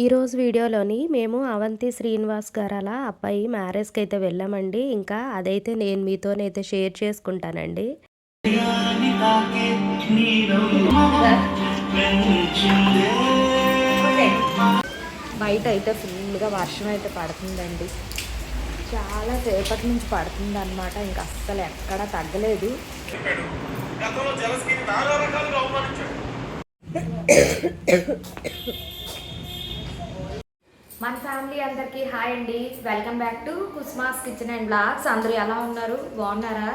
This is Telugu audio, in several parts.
ఈరోజు వీడియోలోని మేము అవంతి శ్రీనివాస్ గారు అలా అబ్బాయి మ్యారేజ్కి అయితే వెళ్ళామండి. ఇంకా అదైతే నేను మీతోనైతే షేర్ చేసుకుంటానండి. బయట అయితే ఫుల్గా వర్షం అయితే పడుతుందండి. చాలా సేపటి నుంచి పడుతుంది అనమాట ఇంకా అస్సలు ఎక్కడా తగ్గలేదు. రకాలుగా మన ఫ్యామిలీ అందరికీ హాయ్ అండి. వెల్కమ్ బ్యాక్ టు కుస్మాస్ కిచెన్ అండ్ బ్లాగ్స్ అందరూ ఎలా ఉన్నారు? బాగున్నారా?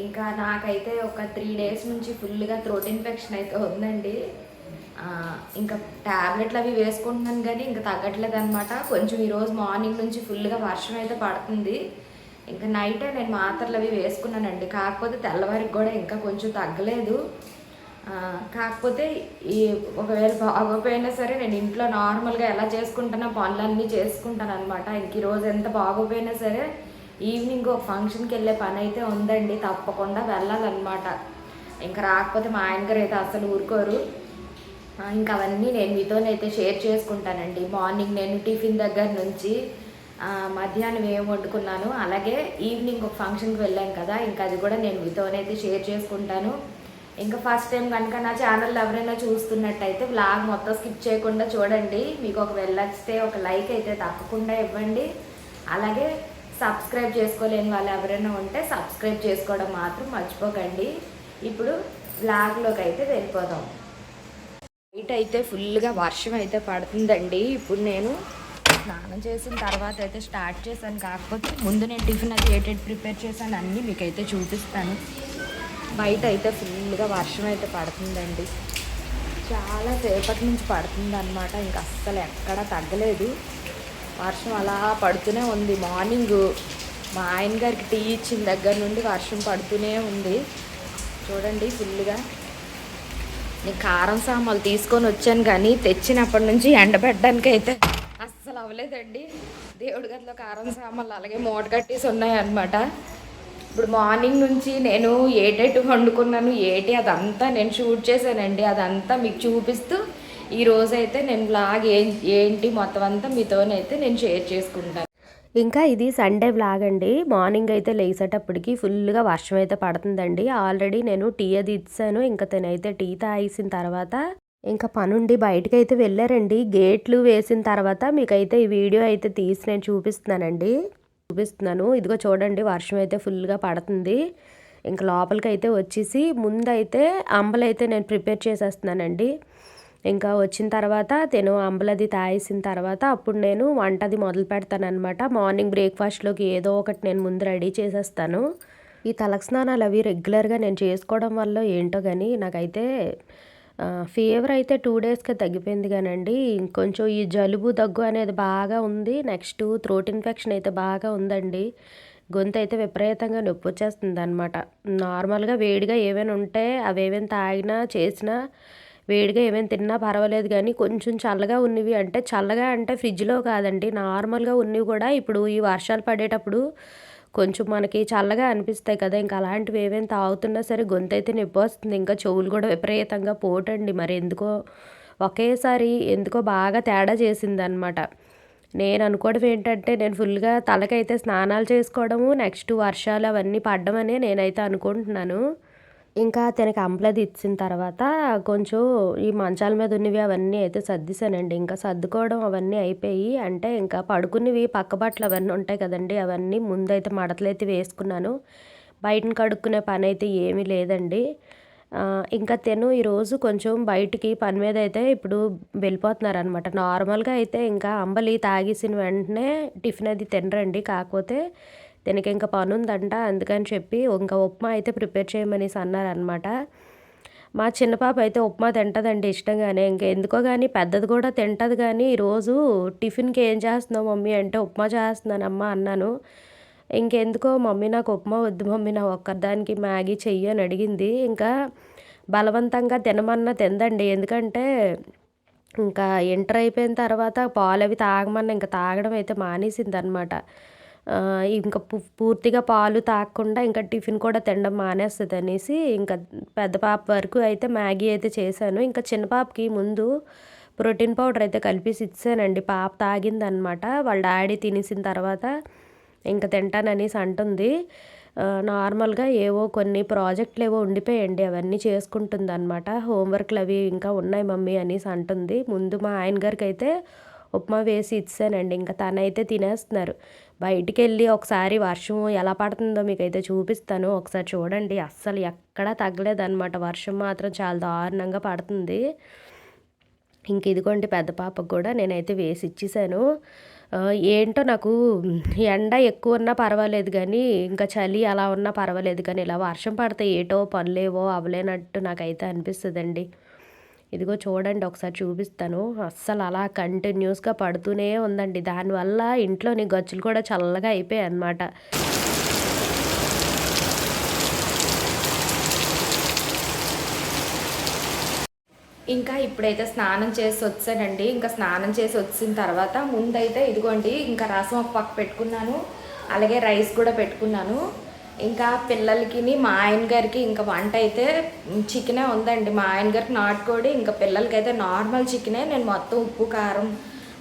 ఇంకా నాకైతే ఒక త్రీ డేస్ నుంచి ఫుల్గా థ్రోట్ ఇన్ఫెక్షన్ అయితే ఉందండి. ఇంకా ట్యాబ్లెట్లు అవి వేసుకుంటున్నాను కానీ ఇంకా తగ్గట్లేదు అనమాట కొంచెం ఈరోజు మార్నింగ్ నుంచి ఫుల్గా వర్షం అయితే పడుతుంది. ఇంకా నైట్ నేను మాత్రలు అవి వేసుకున్నానండి. కాకపోతే తెల్లవారికి కూడా ఇంకా కొంచెం తగ్గలేదు. కాకపోతే ఈ ఒకవేళ బాగోపోయినా సరే నేను ఇంట్లో నార్మల్గా ఎలా చేసుకుంటానో పనులన్నీ చేసుకుంటాను అనమాట ఇంక ఈరోజు ఎంత బాగోపోయినా సరే ఈవినింగ్ ఒక ఫంక్షన్కి వెళ్ళే పని అయితే ఉందండి. తప్పకుండా వెళ్ళాలన్నమాట. ఇంకా రాకపోతే మా ఆయన గారు అయితే అసలు ఊరుకోరు. ఇంకా అవన్నీ నేను మీతోనైతే షేర్ చేసుకుంటానండి. మార్నింగ్ నేను టిఫిన్ దగ్గర నుంచి మధ్యాహ్నం ఏం వండుకున్నాను అలాగే ఈవినింగ్ ఒక ఫంక్షన్కి వెళ్ళాను కదా ఇంకా అది కూడా నేను మీతోనైతే షేర్ చేసుకుంటాను. ఇంకా ఫస్ట్ టైం కనుక నా ఛానల్ ఎవరైనా చూస్తున్నట్టయితే వ్లాగ్ మొత్తం స్కిప్ చేయకుండా చూడండి. మీకు ఒక వెళ్ళొస్తే ఒక లైక్ అయితే తప్పకుండా ఇవ్వండి. అలాగే సబ్స్క్రైబ్ చేసుకోలేని వాళ్ళు ఎవరైనా ఉంటే సబ్స్క్రైబ్ చేసుకోవడం మాత్రం మర్చిపోకండి. ఇప్పుడు బ్లాగ్లోకి అయితే వెళ్ళిపోదాం. నైట్ అయితే ఫుల్గా వర్షం అయితే పడుతుందండి. ఇప్పుడు నేను స్నానం చేసిన తర్వాత అయితే స్టార్ట్ చేశాను. కాకపోతే ముందు నేను టిఫిన్ అది ఏటెడ్ ప్రిపేర్ చేశాను అన్నీ మీకైతే చూపిస్తాను. బయట అయితే ఫుల్గా వర్షం అయితే పడుతుందండి. చాలా సేపటి నుంచి పడుతుంది అనమాట ఇంకా అస్సలు ఎక్కడా తగ్గలేదు. వర్షం అలా పడుతూనే ఉంది. మార్నింగ్ మా ఆయన గారికి టీ ఇచ్చిన దగ్గర నుండి వర్షం పడుతూనే ఉంది. చూడండి ఫుల్గా నేను కారం సామాన్లు తీసుకొని వచ్చాను కానీ తెచ్చినప్పటి నుంచి ఎండబెట్టడానికి అయితే అస్సలు అవ్వలేదండి. దేవుడి గదిలో కారం సామాన్లు అలాగే మూట కట్టేసి ఉన్నాయన్నమాట. ఇప్పుడు మార్నింగ్ నుంచి నేను ఏటేటు వండుకున్నాను ఏటి అదంతా నేను షూట్ చేశానండి. అదంతా మీకు చూపిస్తూ ఈ రోజైతే నేను బ్లాగ్ ఏ ఏంటి మొత్తం అంతా మీతోనైతే నేను షేర్ చేసుకుంటాను. ఇంకా ఇది సండే వ్లాగ్ అండి. మార్నింగ్ అయితే లేచేటప్పటికి ఫుల్గా వర్షం అయితే పడుతుందండి. ఆల్రెడీ నేను టీ అది ఇచ్చాను ఇంకా తనైతే టీ తాగేసిన తర్వాత ఇంకా పనుండి బయటకు అయితే వెళ్ళారండి. గేట్లు వేసిన తర్వాత మీకైతే ఈ వీడియో అయితే తీసి నేను చూపిస్తున్నానండి. చూపిస్తున్నాను. ఇదిగో చూడండి వర్షం అయితే ఫుల్గా పడుతుంది. ఇంకా లోపలికి అయితే వచ్చేసి ముందైతే అంబలైతే నేను ప్రిపేర్ చేసేస్తున్నానండి. ఇంకా వచ్చిన తర్వాత తిను అంబలది తాగేసిన తర్వాత అప్పుడు నేను వంటది మొదలు పెడతానమాట మార్నింగ్ బ్రేక్ఫాస్ట్లోకి ఏదో ఒకటి నేను ముందు రెడీ చేసేస్తాను. ఈ తలస్నానాలు స్నానాలు అవి రెగ్యులర్గా నేను చేసుకోవడం వల్ల ఏంటో కానీ నాకైతే ఫీవర్ అయితే టూ డేస్కే తగ్గిపోయింది కానండి. ఇంకొంచెం ఈ జలుబు దగ్గు అనేది బాగా ఉంది. నెక్స్ట్ థ్రోట్ ఇన్ఫెక్షన్ అయితే బాగా ఉందండి. గొంతు అయితే విపరీతంగా నొప్పి వచ్చేస్తుంది అనమాట నార్మల్గా వేడిగా ఏమైనా ఉంటే అవి ఏమైనా తాగినా చేసినా వేడిగా ఏమైనా తిన్నా పర్వాలేదు కానీ కొంచెం చల్లగా ఉన్నవి అంటే చల్లగా అంటే ఫ్రిడ్జ్లో కాదండి. నార్మల్గా ఉన్నవి కూడా ఇప్పుడు ఈ వర్షాలు పడేటప్పుడు కొంచెం మనకి చల్లగా అనిపిస్తాయి కదా ఇంకా అలాంటివి ఏమేమి తాగుతున్నా సరే గొంతు అయితే నొప్పి వస్తుంది ఇంకా చెవులు కూడా విపరీతంగా పోటండి. మరి ఎందుకో ఒకేసారి ఎందుకో బాగా తేడా చేసిందనమాట నేను అనుకోవడం ఏంటంటే నేను ఫుల్గా తలకైతే స్నానాలు చేసుకోవడము నెక్స్ట్ వర్షాలు అవన్నీ పడ్డమనే నేనైతే అనుకుంటున్నాను. ఇంకా తనకి అంప్లది ఇచ్చిన తర్వాత కొంచెం ఈ మంచాల మీద ఉన్నవి అవన్నీ అయితే సర్దిశానండి. ఇంకా సర్దుకోవడం అవన్నీ అయిపోయి అంటే ఇంకా పడుకునేవి పక్క బట్టలు అవన్నీ ఉంటాయి కదండి అవన్నీ ముందైతే మడతలు అయితే వేసుకున్నాను. బయటను కడుక్కునే పని అయితే ఏమీ లేదండి. ఇంకా తెను ఈరోజు కొంచెం బయటికి పని మీద అయితే ఇప్పుడు వెళ్ళిపోతున్నారు అనమాట నార్మల్గా అయితే ఇంకా అంబలి తాగేసిన వెంటనే టిఫిన్ అది తినరండి. కాకపోతే దీనికి ఇంకా పని ఉందంట అందుకని చెప్పి ఇంకా ఉప్మా అయితే ప్రిపేర్ చేయమనేసి అన్నారనమాట మా చిన్న పాప అయితే ఉప్మా తింటదండి ఇష్టంగానే. ఇంకా ఎందుకో కానీ పెద్దది కూడా తింటుంది కానీ ఈరోజు టిఫిన్కి ఏం చేస్తున్నావు మమ్మీ అంటే ఉప్మా చేస్తున్నానమ్మా అన్నాను. ఇంకెందుకో మమ్మీ నాకు ఉప్మా వద్దు మమ్మీ నా ఒక్కదానికి మ్యాగీ చెయ్యి అని అడిగింది. ఇంకా బలవంతంగా తినమన్నా తిందండి. ఎందుకంటే ఇంకా ఎంటర్ అయిపోయిన తర్వాత పాలు అవి తాగమన్నా ఇంకా తాగడం అయితే మానేసింది అనమాట ఇంకా పూర్తిగా పాలు తాగకుండా ఇంకా టిఫిన్ కూడా తినడం మానేస్తుంది అనేసి ఇంకా పెద్ద పాప వరకు అయితే మ్యాగీ అయితే చేశాను. ఇంకా చిన్న పాపకి ముందు ప్రోటీన్ పౌడర్ అయితే కలిపేసి ఇచ్చానండి. పాప తాగిందనమాట. వాళ్ళ డాడీ తినేసిన తర్వాత ఇంకా తింటాననేసి అంటుంది. నార్మల్గా ఏవో కొన్ని ప్రాజెక్టులు ఏవో ఉండిపోయండి. అవన్నీ చేసుకుంటుంది అనమాట హోంవర్క్లు అవి ఇంకా ఉన్నాయి మమ్మీ అనేసి అంటుంది. ముందు మా ఆయన గారికి అయితే ఉప్మా వేసి ఇచ్చానండి. ఇంకా తనైతే తినేస్తున్నారు. బయటికి వెళ్ళి ఒకసారి వర్షం ఎలా పడుతుందో మీకైతే చూపిస్తాను. ఒకసారి చూడండి. అస్సలు ఎక్కడా తగ్గలేదన్నమాట. వర్షం మాత్రం చాలా దారుణంగా పడుతుంది. ఇంక ఇదిగోండి పెద్ద పాపకు కూడా నేనైతే వేసి ఇచ్చేసాను. ఏంటో నాకు ఎండ ఎక్కువ ఉన్నా పర్వాలేదు కానీ ఇంకా చలి అలా ఉన్నా పర్వాలేదు కానీ ఇలా వర్షం పడితే ఏటో పనులేవో అవ్వలేనట్టు నాకైతే అనిపిస్తుందండి. ఇదిగో చూడండి ఒకసారి చూపిస్తాను. అస్సలు అలా కంటిన్యూస్గా పడుతూనే ఉందండి. దానివల్ల ఇంట్లోని గచ్చులు కూడా చల్లగా అయిపోయాయి అన్నమాట. ఇంకా ఇప్పుడైతే స్నానం చేసి వచ్చానండి. ఇంకా స్నానం చేసి వచ్చిన తర్వాత ముందైతే ఇదిగోండి ఇంకా రసం ఒక పక్క పెట్టుకున్నాను. అలాగే రైస్ కూడా పెట్టుకున్నాను. ఇంకా పిల్లలకి మా ఆయన గారికి ఇంకా వంట అయితే చికెనే ఉందండి. మా ఆయన గారికి నాటుకోడి ఇంకా పిల్లలకి అయితే నార్మల్ చికెనే. నేను మొత్తం ఉప్పు కారం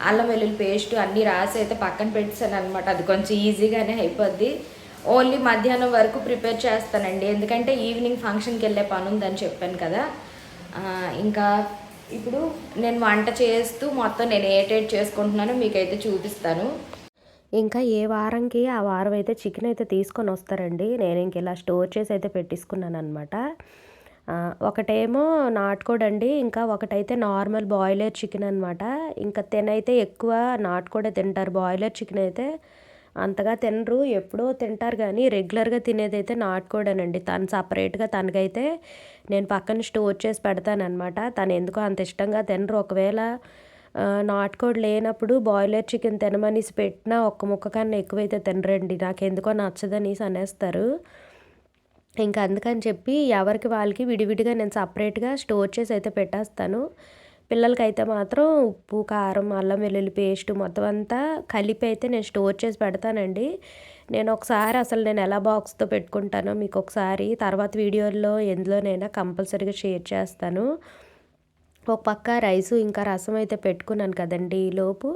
అల్లం వెల్లుల్లి పేస్ట్ అన్నీ రాసి అయితే పక్కన పెట్టాను అనమాట అది కొంచెం ఈజీగానే అయిపోద్ది. ఓన్లీ మధ్యాహ్నం వరకు ప్రిపేర్ చేస్తానండి. ఎందుకంటే ఈవినింగ్ ఫంక్షన్కి వెళ్ళే పని ఉందని చెప్పాను కదా. ఇంకా ఇప్పుడు నేను వంట చేస్తూ మొత్తం నేను ఏటేట్ చేసుకుంటున్నానో మీకైతే చూపిస్తాను. ఇంకా ఏ వారంకి ఆ వారం అయితే చికెన్ అయితే తీసుకొని వస్తారండి. నేను ఇంక ఇలా స్టోర్ చేసి అయితే పెట్టేసుకున్నాను అనమాట ఒకటేమో నాటుకోడి అండి ఇంకా ఒకటైతే నార్మల్ బాయిలర్ చికెన్ అనమాట ఇంకా తినైతే ఎక్కువ నాటుకోడే తింటారు. బాయిలర్ చికెన్ అయితే అంతగా తినరు ఎప్పుడో తింటారు కానీ రెగ్యులర్గా తినేదైతే నాటుకోడేనండి. తను సపరేట్గా తనకైతే నేను పక్కన స్టోర్ చేసి పెడతానమాట తను ఎందుకో అంత ఇష్టంగా తినరు. ఒకవేళ నాటుకోడి లేనప్పుడు బాయిలర్ చికెన్ తినమనేసి పెట్టినా ఒక్క ముక్క కన్నా ఎక్కువైతే తినరండి. నాకు ఎందుకో నచ్చదనేసి అనేస్తారు. ఇంకా అందుకని చెప్పి ఎవరికి వాళ్ళకి విడివిడిగా నేను సపరేట్గా స్టోర్ చేసి అయితే పెట్టేస్తాను. పిల్లలకైతే మాత్రం ఉప్పు కారం అల్లం వెల్లుల్లి పేస్ట్ మొత్తం అంతా కలిపి అయితే నేను స్టోర్ చేసి పెడతానండి. నేను ఒకసారి అసలు నేను ఎలా బాక్స్తో పెట్టుకుంటానో మీకు ఒకసారి తర్వాత వీడియోల్లో ఎందులోనైనా కంపల్సరీగా షేర్ చేస్తాను. ఒక పక్క రైసు ఇంకా రసం అయితే పెట్టుకున్నాను కదండి ఈ లోపు.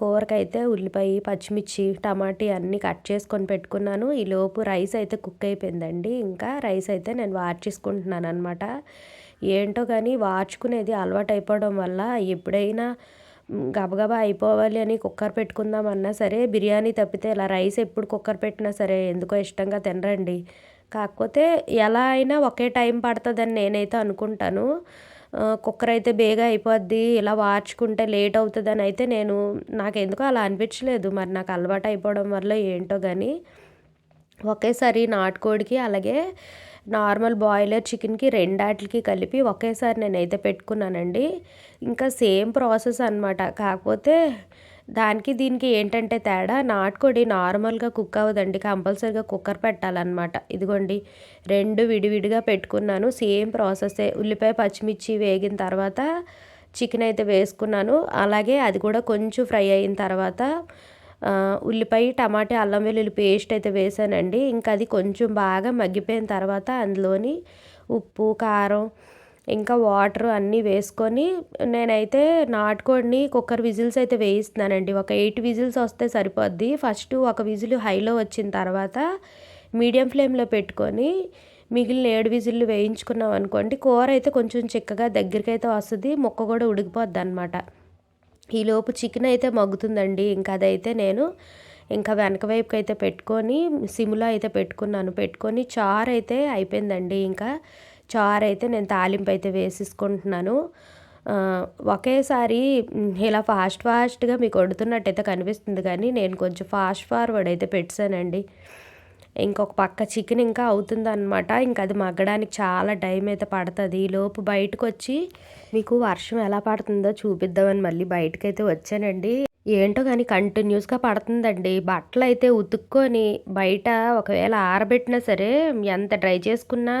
కూరకైతే ఉల్లిపాయ పచ్చిమిర్చి టమాటీ అన్నీ కట్ చేసుకొని పెట్టుకున్నాను. ఈ లోపు రైస్ అయితే కుక్ అయిపోయిందండి. ఇంకా రైస్ అయితే నేను వార్చేసుకుంటున్నాను అనమాట ఏంటో కానీ వార్చుకునేది అలవాటు అయిపోవడం వల్ల ఎప్పుడైనా గబగబా అయిపోవాలి అని కుక్కర్ పెట్టుకుందామన్నా సరే బిర్యానీ తప్పితే ఇలా రైస్ ఎప్పుడు కుక్కర్ పెట్టినా సరే ఎందుకో ఇష్టంగా తినరండి. కాకపోతే ఎలా అయినా ఒకే టైం పడుతుందని నేనైతే అనుకుంటాను. కుక్కర్ అయితే బేగా అయిపోద్ది ఇలా వార్చుకుంటే లేట్ అవుతుందని అయితే నేను నాకు ఎందుకో అలా అనిపించలేదు. మరి నాకు అలవాటు అయిపోవడం వల్ల ఏంటో కానీ ఒకేసారి నాటుకోడికి అలాగే నార్మల్ బాయిలర్ చికెన్కి రెండాటికి కలిపి ఒకేసారి నేనైతే పెట్టుకున్నానండి. ఇంకా సేమ్ ప్రాసెస్ అనమాట కాకపోతే దానికి దీనికి ఏంటంటే తేడా నాటుకోడి నార్మల్గా కుక్ అవ్వదండి. కంపల్సరీగా కుక్కర్ పెట్టాలన్నమాట. ఇదిగోండి రెండు విడివిడిగా పెట్టుకున్నాను. సేమ్ ప్రాసెసే. ఉల్లిపాయ పచ్చిమిర్చి వేగిన తర్వాత చికెన్ అయితే వేసుకున్నాను. అలాగే అది కూడా కొంచెం ఫ్రై అయిన తర్వాత ఉల్లిపాయ టమాటా అల్లం వెల్లుల్లి పేస్ట్ అయితే వేసానండి. ఇంకా అది కొంచెం బాగా మగ్గిపోయిన తర్వాత అందులోని ఉప్పు కారం ఇంకా వాటర్ అన్నీ వేసుకొని నేనైతే నాటుకోడిని కుక్కర్ విజిల్స్ అయితే వేయిస్తున్నానండి. ఒక ఎయిట్ విజిల్స్ వస్తే సరిపోద్ది. ఫస్ట్ ఒక విజిల్ హైలో వచ్చిన తర్వాత మీడియం ఫ్లేమ్లో పెట్టుకొని మిగిలిన ఏడు విజిల్లు వేయించుకున్నాం అనుకోండి కూర అయితే కొంచెం చిక్కగా దగ్గరికి అయితే వస్తుంది ముక్క కూడా ఉడికిపోద్ది అనమాట ఈలోపు చికెన్ అయితే మగ్గుతుందండి. ఇంకా అదైతే నేను ఇంకా వెనక వైపుకి అయితే పెట్టుకొని సిమ్లో అయితే పెట్టుకున్నాను. పెట్టుకొని చారు అయితే అయిపోయిందండి. ఇంకా చారు అయితే నేను తాలింపు అయితే వేసేసుకుంటున్నాను. ఒకేసారి ఇలా ఫాస్ట్ ఫాస్ట్గా మీకు వండుతున్నట్టయితే కనిపిస్తుంది కానీ నేను కొంచెం ఫాస్ట్ ఫార్వర్డ్ అయితే పెట్టానండి. ఇంకొక పక్క చికెన్ ఇంకా అవుతుంది అనమాట ఇంకా అది మగ్గడానికి చాలా టైం అయితే పడుతుంది. ఈ లోపు బయటకు వచ్చి మీకు వర్షం ఎలా పడుతుందో చూపిద్దామని మళ్ళీ బయటకైతే వచ్చానండి. ఏంటో కానీ కంటిన్యూస్గా పడుతుందండి. బట్టలు అయితే ఉతుక్కొని బయట ఒకవేళ ఆరబెట్టినా సరే ఎంత డ్రై చేసుకున్నా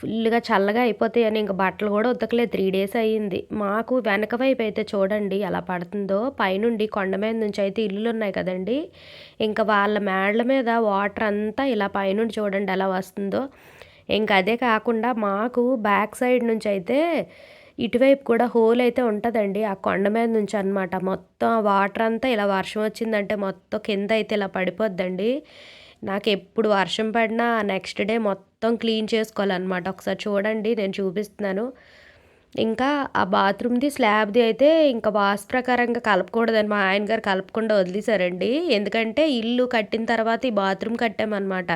ఫుల్గా చల్లగా అయిపోతాయని ఇంకా బట్టలు కూడా ఉతకలేదు. త్రీ డేస్ అయ్యింది. మాకు వెనక వైపు అయితే చూడండి ఎలా పడుతుందో. పైనుండి కొండ మీద నుంచి అయితే ఇల్లులు ఉన్నాయి కదండి. ఇంకా వాళ్ళ మేడల మీద వాటర్ అంతా ఇలా పైనుండి చూడండి ఎలా వస్తుందో. ఇంకా అదే కాకుండా మాకు బ్యాక్ సైడ్ నుంచి అయితే ఇటువైపు కూడా హోల్ అయితే ఉంటుందండి. ఆ కొండ మీద నుంచి అనమాట మొత్తం ఆ వాటర్ అంతా ఇలా వర్షం వచ్చిందంటే మొత్తం కింద అయితే ఇలా పడిపోద్దండి. నాకు ఎప్పుడు వర్షం పడినా నెక్స్ట్ డే మొత్తం క్లీన్ చేసుకోవాలన్నమాట. ఒకసారి చూడండి నేను చూపిస్తున్నాను. ఇంకా ఆ బాత్రూమ్ది స్లాబ్ది అయితే ఇంకా వాస్ ప్రకారంగా కలపకూడదని మా ఆయన గారు కలపకుండా వదిలేశారండి. ఎందుకంటే ఇల్లు కట్టిన తర్వాత ఈ బాత్రూమ్ కట్టామన్నమాట.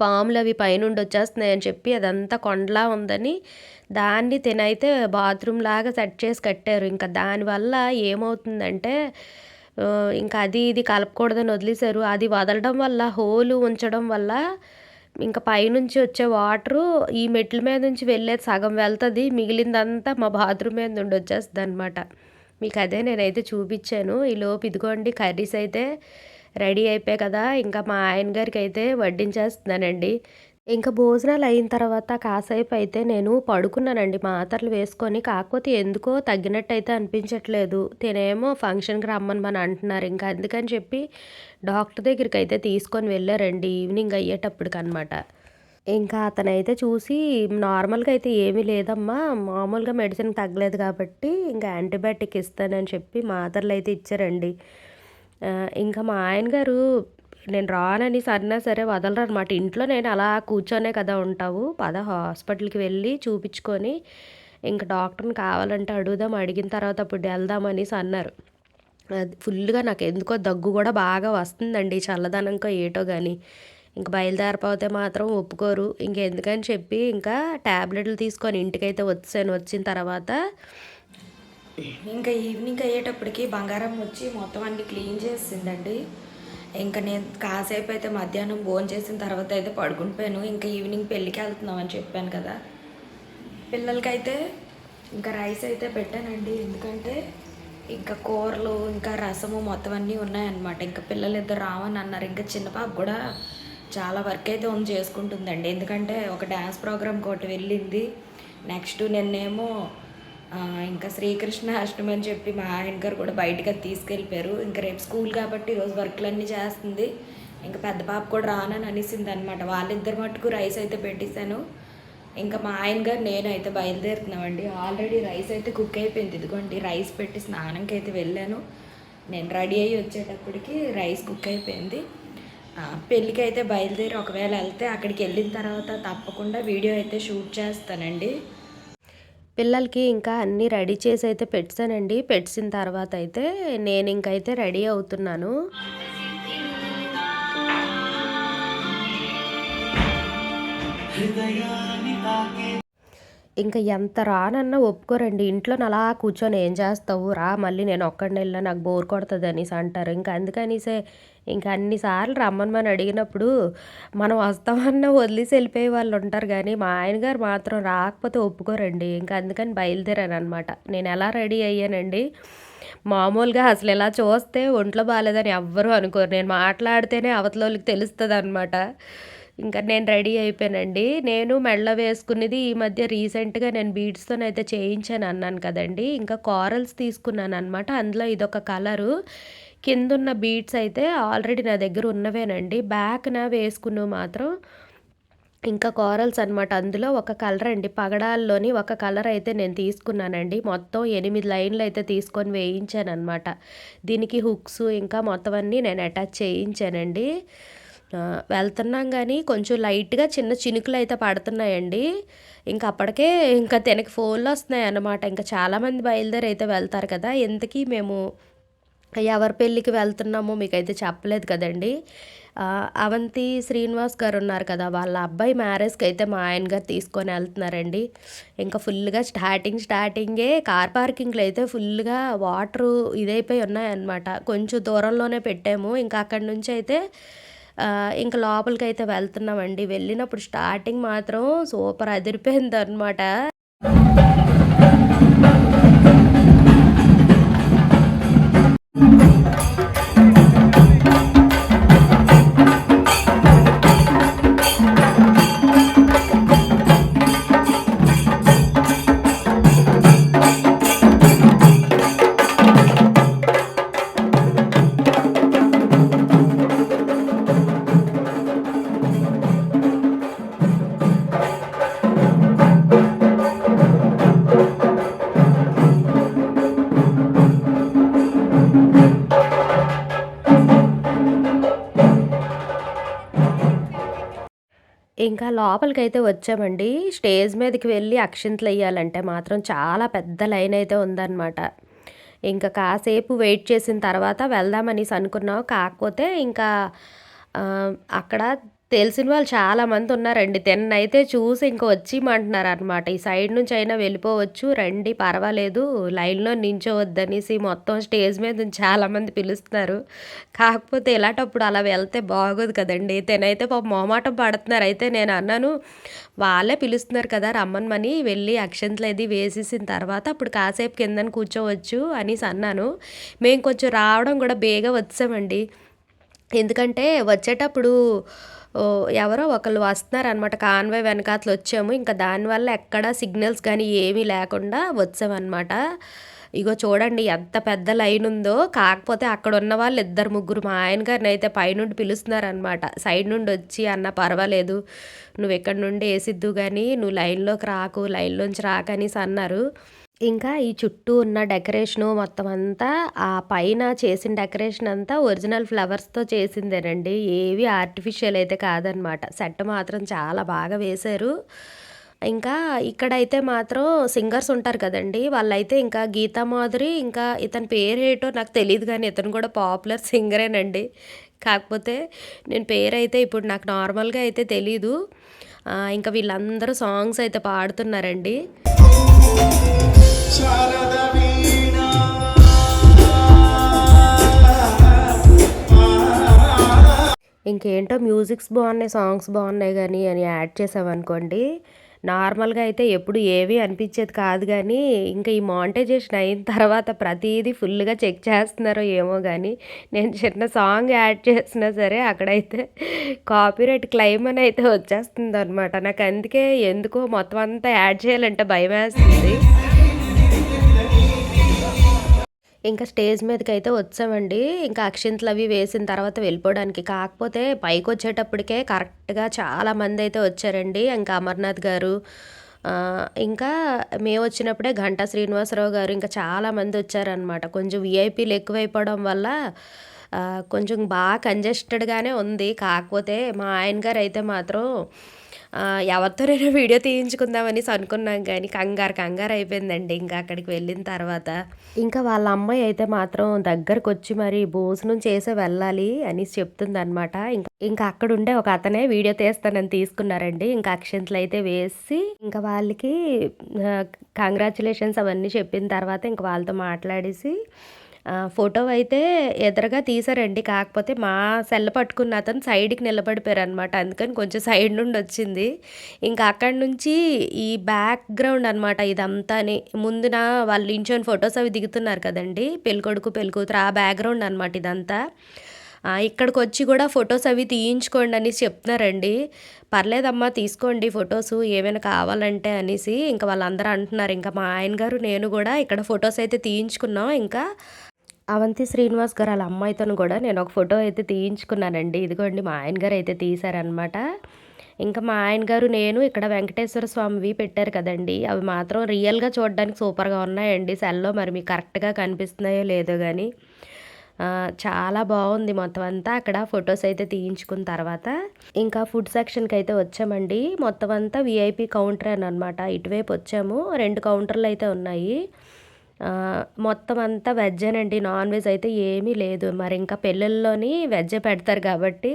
పాములు అవి పైనుండి వచ్చేస్తున్నాయి అని చెప్పి అదంతా కొండలా ఉందని దాన్ని తినైతే బాత్రూమ్ లాగా సెట్ చేసి కట్టారు. ఇంకా దానివల్ల ఏమవుతుందంటే ఇంకా అది ఇది కలపకూడదని వదిలేశారు. అది వదలడం వల్ల హోలు ఉంచడం వల్ల ఇంకా పైనుంచి వచ్చే వాటరు ఈ మెట్ల మీద నుంచి వెళ్ళేది సగం వెళ్తుంది. మిగిలిందంతా మా బాత్రూమ్ మీద నుండి వచ్చేస్తుంది అనమాట మీకు అదే నేనైతే చూపించాను. ఈ లోపు ఇదిగోండి కర్రీస్ అయితే రెడీ అయిపోయాయి కదా. ఇంకా మా ఆయన గారికి అయితే వడ్డించేస్తున్నానండి. ఇంకా భోజనాలు అయిన తర్వాత కాసేపు అయితే నేను పడుకున్నానండి. మాత్రలు వేసుకొని కాకపోతే ఎందుకో తగ్గినట్టు అయితే అనిపించట్లేదు. తినేమో ఫంక్షన్కి రమ్మని అంటున్నారు. ఇంకా అందుకని చెప్పి డాక్టర్ దగ్గరికి అయితే తీసుకొని వెళ్ళారండి. ఈవినింగ్ అయ్యేటప్పటికి అనమాట ఇంకా అతనైతే చూసి నార్మల్గా అయితే ఏమీ లేదమ్మా. మామూలుగా మెడిసిన్ తగ్గలేదు కాబట్టి ఇంకా యాంటీబయాటిక్ ఇస్తానని చెప్పి మాత్రలు అయితే ఇచ్చారండి. ఇంకా మా ఆయన గారు నేను రానని సరినా సరే వదలరు అనమాట ఇంట్లో నేను అలా కూర్చొనే కదా ఉంటావు. పద హాస్పిటల్కి వెళ్ళి చూపించుకొని ఇంకా డాక్టర్ని కావాలంటే అడుగుదాం అడిగిన తర్వాత అప్పుడు వెళ్దామనేసి అన్నారు. అది ఫుల్గా నాకు ఎందుకో దగ్గు కూడా బాగా వస్తుందండి చల్లదనంకో ఏటో కానీ ఇంక బయలుదేరిపోతే మాత్రం ఒప్పుకోరు. ఇంకెందుకని చెప్పి ఇంకా ట్యాబ్లెట్లు తీసుకొని ఇంటికైతే వచ్చాను. వచ్చిన తర్వాత ఇంకా ఈవినింగ్ అయ్యేటప్పటికి బంగారం వచ్చి మొత్తం అన్ని క్లీన్ చేసిందండి. ఇంకా నేను కాసేపు అయితే మధ్యాహ్నం భోజనం చేసిన తర్వాత అయితే పడుకుంటాను ఇంకా ఈవినింగ్ పెళ్ళికి వెళ్తున్నాం అని చెప్పాను కదా. పిల్లలకైతే ఇంకా రైస్ అయితే పెట్టానండి. ఎందుకంటే ఇంకా కూరలు ఇంకా రసము మొత్తం అన్నీ ఉన్నాయన్నమాట. ఇంకా పిల్లలు ఇద్దరు రావని అన్నారు. ఇంకా చిన్న పాప కూడా చాలా వర్క్ అయితే ఉంది చేసుకుంటుందండి. ఎందుకంటే ఒక డ్యాన్స్ ప్రోగ్రామ్ ఒకటి వెళ్ళింది. నెక్స్ట్ నిన్నేమో ఇంకా శ్రీకృష్ణ అష్టమి అని చెప్పి మా ఆయన గారు కూడా బయటకు తీసుకెళ్ళిపోయారు. ఇంకా రేపు స్కూల్ కాబట్టి ఈరోజు వర్క్లన్నీ చేస్తుంది. ఇంకా పెద్ద పాప కూడా రానని అనేసింది అనమాట వాళ్ళిద్దరు మటుకు రైస్ అయితే పెట్టేశాను. ఇంకా మా ఆయన గారు నేను అయితే బయలుదేరుతున్నామండి. ఆల్రెడీ రైస్ అయితే కుక్ అయిపోయింది. ఇదిగోండి రైస్ పెట్టి స్నానంకి అయితే వెళ్ళాను. నేను రెడీ అయ్యి వచ్చేటప్పటికి రైస్ కుక్ అయిపోయింది. పెళ్ళికి అయితే బయలుదేరి ఒకవేళ వెళ్తే అక్కడికి వెళ్ళిన తర్వాత తప్పకుండా వీడియో అయితే షూట్ చేస్తానండి. పిల్లలకి ఇంకా అన్నీ రెడీ చేసి అయితే పెట్టానండి. పెట్టిన తర్వాత అయితే నేను ఇంకైతే రెడీ అవుతున్నాను. ఇంకా ఎంత రానన్నా ఒప్పుకోరండి. ఇంట్లో అలా కూర్చొని ఏం చేస్తావు? రా మళ్ళీ నేను ఒక్కడిని వెళ్ళినా నాకు బోర్ కొడుతుంది అనేసి అంటారు. ఇంకా అందుకనిసే ఇంకా అన్నిసార్లు రమ్మని అడిగినప్పుడు మనం వస్తామన్నా వదిలేసి వెళ్ళిపోయే వాళ్ళు ఉంటారు కానీ మా ఆయన గారు మాత్రం రాకపోతే ఒప్పుకోరండి. ఇంకా అందుకని బయలుదేరాను అనమాట నేను ఎలా రెడీ అయ్యానండి? మామూలుగా అసలు ఇలా చూస్తే ఒంట్లో బాగాలేదని ఎవ్వరూ అనుకోరు. నేను మాట్లాడితేనే అవతలోళ్ళకి తెలుస్తుంది అనమాట ఇంకా నేను రెడీ అయిపోయానండి. నేను మెడలో వేసుకునేది ఈ మధ్య రీసెంట్గా నేను బీడ్స్తోనైతే చేయించాను అన్నాను కదండి. ఇంకా కారల్స్ తీసుకున్నాను అనమాట అందులో ఇదొక కలరు. కిందున్న బీడ్స్ అయితే ఆల్రెడీ నా దగ్గర ఉన్నవేనండి. బ్యాక్న వేసుకున్నవి మాత్రం ఇంకా కారల్స్ అనమాట అందులో ఒక కలర్ అండి. పగడాల్లోని ఒక కలర్ అయితే నేను తీసుకున్నానండి. మొత్తం ఎనిమిది లైన్లు అయితే తీసుకొని వేయించాను అనమాట దీనికి హుక్స్ ఇంకా మొత్తం అన్నీ నేను అటాచ్ చేయించానండి. వెళ్తున్నాం కానీ కొంచెం లైట్గా చిన్న చినుకులు అయితే పడుతున్నాయండి. ఇంకా అప్పటికే ఇంకా తనకి ఫోన్లు వస్తున్నాయి అన్నమాట. ఇంకా చాలామంది బయలుదేరి అయితే వెళ్తారు కదా. ఇంతకీ మేము ఎవరి పెళ్ళికి వెళ్తున్నామో మీకైతే చెప్పలేదు కదండి. అవంతి శ్రీనివాస్ గారు ఉన్నారు కదా. వాళ్ళ అబ్బాయి మ్యారేజ్కి అయితే మా ఆయన గారు తీసుకొని వెళ్తున్నారండి. ఇంకా ఫుల్గా స్టార్టింగ్ స్టార్టింగే కార్ పార్కింగ్లో అయితే ఫుల్గా వాటరు ఇదైపోయి ఉన్నాయన్నమాట. కొంచెం దూరంలోనే పెట్టాము. ఇంకా అక్కడి నుంచి అయితే ఇంకా లోపలికి అయితే వెళ్తున్నామండి. వెళ్ళినప్పుడు స్టార్టింగ్ మాత్రం సూపర్ అదిరిపోయింది అనమాట ఇంకా లోపలికైతే వచ్చామండి. స్టేజ్ మీదకి వెళ్ళి అక్షింతలు వేయాలంటే మాత్రం చాలా పెద్ద లైన్ అయితే ఉందన్నమాట ఇంకా కాసేపు వెయిట్ చేసిన తర్వాత వెళ్దామనేసి అనుకున్నాం. కాకపోతే ఇంకా అక్కడ తెలిసిన వాళ్ళు చాలామంది ఉన్నారండి. అయితే చూసి ఇంక వచ్చేయమంటున్నారనమాట. ఈ సైడ్ నుంచి అయినా వెళ్ళిపోవచ్చు. రండి పర్వాలేదు. లైన్‌లో నించోవద్దనేసి మొత్తం స్టేజ్ మీద చాలామంది పిలుస్తున్నారు. కాకపోతే ఇలాంటప్పుడు అలా వెళ్తే బాగోదు కదండి తెనైతే పాప మొహమాటం పడుతున్నారు. అయితే నేను అన్నాను, వాళ్ళే పిలుస్తున్నారు కదా! రమ్మనమని వెళ్ళి అక్షంతలు అది వేసేసిన తర్వాత అప్పుడు కాసేపు కిందని కూర్చోవచ్చు అనేసి అన్నాను. మేము కొంచెం రావడం కూడా బేగా వచ్చామండి. ఎందుకంటే వచ్చేటప్పుడు ఎవరో ఒకళ్ళు వస్తున్నారనమాట. కాన్వే వెనకాతలు వచ్చాము. ఇంకా దానివల్ల ఎక్కడ సిగ్నల్స్ కానీ ఏమీ లేకుండా వచ్చామనమాట. ఇగో చూడండి ఎంత పెద్ద లైన్ ఉందో. కాకపోతే అక్కడ ఉన్న వాళ్ళు ఇద్దరు, ముగ్గురు మా ఆయన గారినైతే పైనుండి పిలుస్తున్నారనమాట. సైడ్ నుండి వచ్చి "అన్న పర్వాలేదు. నువ్వు ఇక్కడి నుండి వేసిద్దు కానీ నువ్వు లైన్‌లోకి రాకు. లైన్‌లోంచి రాకనేసి అన్నారు. ఇంకా ఈ చుట్టూ ఉన్న డెకరేషను మొత్తం అంతా ఆ పైన చేసిన డెకరేషన్ అంతా ఒరిజినల్ ఫ్లవర్స్‌తో చేసిందేనండి. ఏవి ఆర్టిఫిషియల్ అయితే కాదనమాట. సెట్ మాత్రం చాలా బాగా వేశారు. ఇంకా ఇక్కడైతే మాత్రం సింగర్స్ ఉంటారు కదండి వాళ్ళైతే ఇంకా గీతా మాధురి ఇంకా ఇతని పేరేటో నాకు తెలియదు కానీ ఇతను కూడా పాపులర్ సింగరేనండి. కాకపోతే నేను పేరైతే ఇప్పుడు నాకు నార్మల్‌గా అయితే తెలీదు. ఇంకా వీళ్ళందరూ సాంగ్స్ అయితే పాడుతున్నారండి. ఇంకేంటో మ్యూజిక్స్ బాగున్నాయి. సాంగ్స్ బాగున్నాయి కానీ అని యాడ్ చేసామనుకోండి. నార్మల్‌గా అయితే ఎప్పుడు ఏవి అనిపించేది కాదు కానీ ఇంకా ఈ మాంటైజేషన్ అయిన తర్వాత ప్రతిదీ ఫుల్‌గా చెక్ చేస్తున్నారో ఏమో కానీ నేను చిన్న సాంగ్ యాడ్ చేసినా సరే అక్కడైతే కాపీరైట్ క్లెయిమ్ అని అయితే వచ్చేస్తుంది అనమాట నాకు అందుకే ఎందుకో మొత్తం అంతా యాడ్ చేయాలంటే భయమేస్తుంది. ఇంకా స్టేజ్ మీదకి అయితే వచ్చామండి. ఇంకా అక్షింతలు అవి వేసిన తర్వాత వెళ్ళిపోవడానికి. కాకపోతే పైకి వచ్చేటప్పటికే కరెక్ట్‌గా చాలామందైతే వచ్చారండి. ఇంకా అమర్నాథ్ గారు ఇంకా మేము వచ్చినప్పుడే ఘంటా శ్రీనివాసరావు గారు ఇంకా చాలామంది వచ్చారనమాట. కొంచెం వీఐపీలు ఎక్కువైపోవడం వల్ల కొంచెం బాగా కంజెస్టెడ్‌గానే ఉంది. కాకపోతే మా ఆయన గారు అయితే మాత్రం ఎవరితోనైనా వీడియో తీయించుకుందామని అనుకున్నాం కానీ కంగారు కంగారు అయిపోయిందండి ఇంకా అక్కడికి వెళ్ళిన తర్వాత. ఇంకా వాళ్ళ అమ్మాయి అయితే మాత్రం దగ్గరకొచ్చి మరి భోజనం చేసే వెళ్ళాలి అని చెప్తుందనమాట. అనమాట ఇంకా అక్కడ ఉండే ఒక అతనే వీడియో తీస్తానని తీసుకున్నారండి. ఇంకా అక్షంతలు అయితే వేసి ఇంకా వాళ్ళకి కంగ్రాచులేషన్స్ అవన్నీ చెప్పిన తర్వాత ఇంకా వాళ్ళతో మాట్లాడేసి ఫోటో అయితే ఎదురుగా తీసారండి కాకపోతే మా సెల్ పట్టుకున్న అతను సైడ్‌కి నిలబడిపోయారు అనమాట అందుకని కొంచెం సైడ్ నుండి వచ్చింది. ఇంకా అక్కడి నుంచి ఈ బ్యాక్‌గ్రౌండ్ అనమాట ఇదంతాని. ముందున వాళ్ళు నించొని ఫొటోస్ అవి దిగుతున్నారు కదండి పెళ్ళికొడుకు, పెళ్ళికూతురు ఆ బ్యాక్‌గ్రౌండ్ అనమాట ఇదంతా. ఇక్కడికి వచ్చి కూడా ఫొటోస్ అవి తీయించుకోండి అనేసి చెప్తున్నారండి. పర్లేదమ్మా తీసుకోండి ఫొటోస్ ఏమైనా కావాలంటే అనేసి ఇంకా వాళ్ళందరూ అంటున్నారు. ఇంకా మా ఆయన గారు, నేను కూడా ఇక్కడ ఫొటోస్ అయితే తీయించుకున్నాం. ఇంకా అవంతి శ్రీనివాస్ గారు వాళ్ళ అమ్మాయితోను కూడా నేను ఒక ఫోటో అయితే తీయించుకున్నానండి. ఇదిగోండి మా ఆయన గారు అయితే తీశారనమాట. ఇంకా మా ఆయన గారు, నేను ఇక్కడ వెంకటేశ్వర స్వామివి పెట్టారు కదండీ! అవి మాత్రం రియల్‌గా చూడడానికి సూపర్‌గా ఉన్నాయండి. సెల్‌లో మరి మీకు కరెక్ట్‌గా కనిపిస్తున్నాయో లేదో కానీ చాలా బాగుంది మొత్తం అంతా. అక్కడ ఫొటోస్ అయితే తీయించుకున్న తర్వాత ఇంకా ఫుడ్ సెక్షన్కి అయితే వచ్చామండి. మొత్తం అంతా వీఐపీ అనమాట ఇటువైపు వచ్చాము. రెండు కౌంటర్‌లు అయితే ఉన్నాయి. మొత్తం అంతా వెజ్జేనండి. నాన్ వెజ్ అయితే ఏమీ లేదు. మరి ఇంకా పెళ్ళిళ్ళలోని వెజ్జే పెడతారు కాబట్టి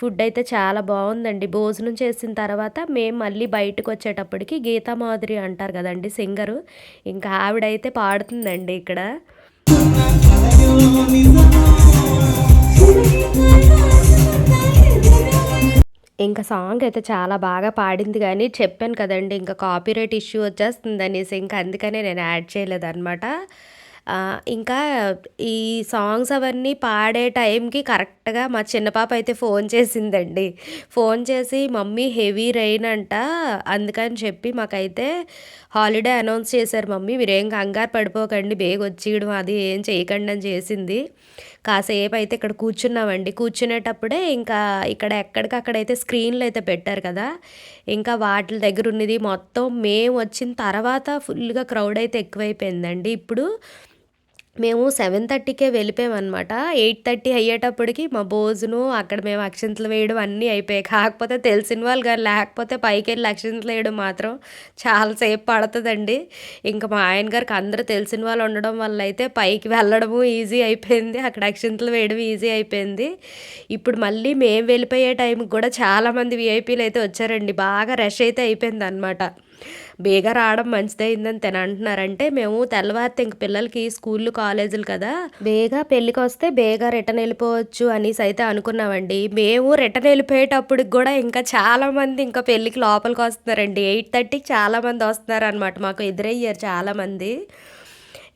ఫుడ్ అయితే చాలా బాగుందండి భోజనం చేసిన తర్వాత మేము మళ్ళీ బయటకొచ్చేటప్పటికి గీతా మాధురి అంటారు కదండి సింగరు. ఇంకా ఆవిడైతే పాడుతుందండి ఇక్కడ. ఇంకా సాంగ్ అయితే చాలా బాగా పాడింది కానీ చెప్పాను కదండి ఇంకా కాపీరైట్ ఇష్యూ వచ్చేస్తుంది అనేసి ఇంకా అందుకనే నేను యాడ్ చేయలేదన్నమాట ఇంకా ఈ సాంగ్స్ అవన్నీ పాడే టైంకి కరెక్ట్‌గా మా చిన్న పాప అయితే ఫోన్ చేసిందండి. ఫోన్ చేసి మమ్మీ హెవీ రెయిన్ అంట. అందుకని చెప్పి మాకైతే హాలిడే అనౌన్స్ చేశారు మమ్మీ. మీరేం కంగారు పడిపోకండి. బేగొచ్చేయడం అది ఏం చేయకండి అని చేసింది. కాసేపు అయితే ఇక్కడ కూర్చున్నామండి. కూర్చునేటప్పుడే ఇంకా ఇక్కడ ఎక్కడికక్కడైతే స్క్రీన్‌లు అయితే పెట్టారు కదా! ఇంకా వాటి దగ్గర ఉన్నది మొత్తం మేము వచ్చిన తర్వాత ఫుల్‌గా క్రౌడ్ అయితే ఎక్కువైపోయిందండి. ఇప్పుడు మేము సెవెన్ థర్టీకే వెళ్ళిపోయామన్నమాట. ఎయిట్ థర్టీ అయ్యేటప్పటికి మా భోజనం అక్కడ మేము అక్షంతలు వేయడం అన్నీ అయిపోయాయి. కాకపోతే తెలిసిన వాళ్ళు కానీ లేకపోతే పైకి వెళ్ళి అక్షంతలు వేయడం మాత్రం చాలాసేపు పడుతుందండి. ఇంకా మా ఆయన గారికి అందరూ తెలిసిన వాళ్ళు ఉండడం వల్ల అయితే పైకి వెళ్ళడము ఈజీ అయిపోయింది. అక్కడ అక్షంతలు వేయడం ఈజీ అయిపోయింది. ఇప్పుడు మళ్ళీ మేము వెళ్ళిపోయే టైంకి కూడా చాలామంది విఐపీలు అయితే వచ్చారండి. బాగా రష్ అయితే అయిపోయింది అనమాట బేగా రావడం మంచిదైందని తను అంటున్నారంటే మేము తెల్లవారితే ఇంక పిల్లలకి స్కూళ్ళు కాలేజీలు కదా. బేగా పెళ్ళికి వస్తే బేగా రిటర్న్ వెళ్ళిపోవచ్చు అనేసి అయితే అనుకున్నామండి. మేము రిటర్న్ వెళ్ళిపోయేటప్పటికి కూడా ఇంకా చాలా మంది ఇంకా పెళ్ళికి లోపలికి వస్తున్నారండి. ఎయిట్ థర్టీకి చాలా మంది వస్తున్నారు అనమాట మాకు ఎదురయ్యారు చాలా మంది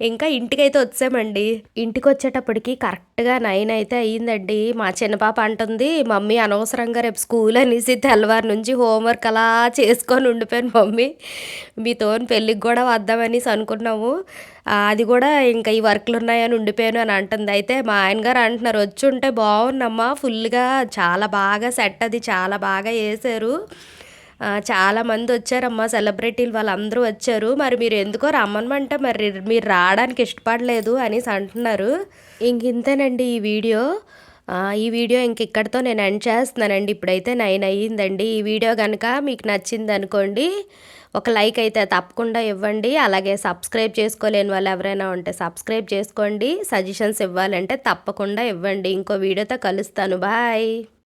ఇంకా ఇంటికైతే వచ్చామండి. ఇంటికి వచ్చేటప్పటికి కరెక్ట్గా నైన్ అయితే అయ్యిందండి. మా చిన్న పాప అంటుంది మమ్మీ అనవసరంగా రేపు స్కూల్ అనేసి తెల్లవారు నుంచి హోంవర్క్ అలా చేసుకొని ఉండిపోయాను మమ్మీ. మీతో పెళ్ళికి కూడా వద్దామనేసి అనుకున్నాము. అది కూడా ఇంకా ఈ వర్క్లు ఉన్నాయని ఉండిపోయాను అని అంటుంది. అయితే మా ఆయన గారు అంటున్నారు వచ్చి ఉంటే బాగుందమ్మా ఫుల్గా చాలా బాగా సెట్ అది చాలా బాగా వేసారు చాలామంది చాలా మంది వచ్చారమ్మా సెలబ్రిటీలు వాళ్ళందరూ వచ్చారు. మరి మీరు ఎందుకో రమ్మనమంటే మరి మీరు రావడానికి ఇష్టపడలేదు అనేసి అంటున్నారు. ఇంక ఇంతేనండి ఈ వీడియో. ఈ వీడియో ఇంక ఇక్కడితో నేను ఎండ్ చేస్తున్నానండి. ఇప్పుడైతే నైన్ అయ్యిందండి. ఈ వీడియో కనుక మీకు నచ్చింది అనుకోండి ఒక లైక్ అయితే తప్పకుండా ఇవ్వండి. అలాగే సబ్స్క్రైబ్ చేసుకోలేని వాళ్ళు ఎవరైనా ఉంటే సబ్స్క్రైబ్ చేసుకోండి. సజెషన్స్ ఇవ్వాలంటే తప్పకుండా ఇవ్వండి. ఇంకో వీడియోతో కలుస్తాను. బాయ్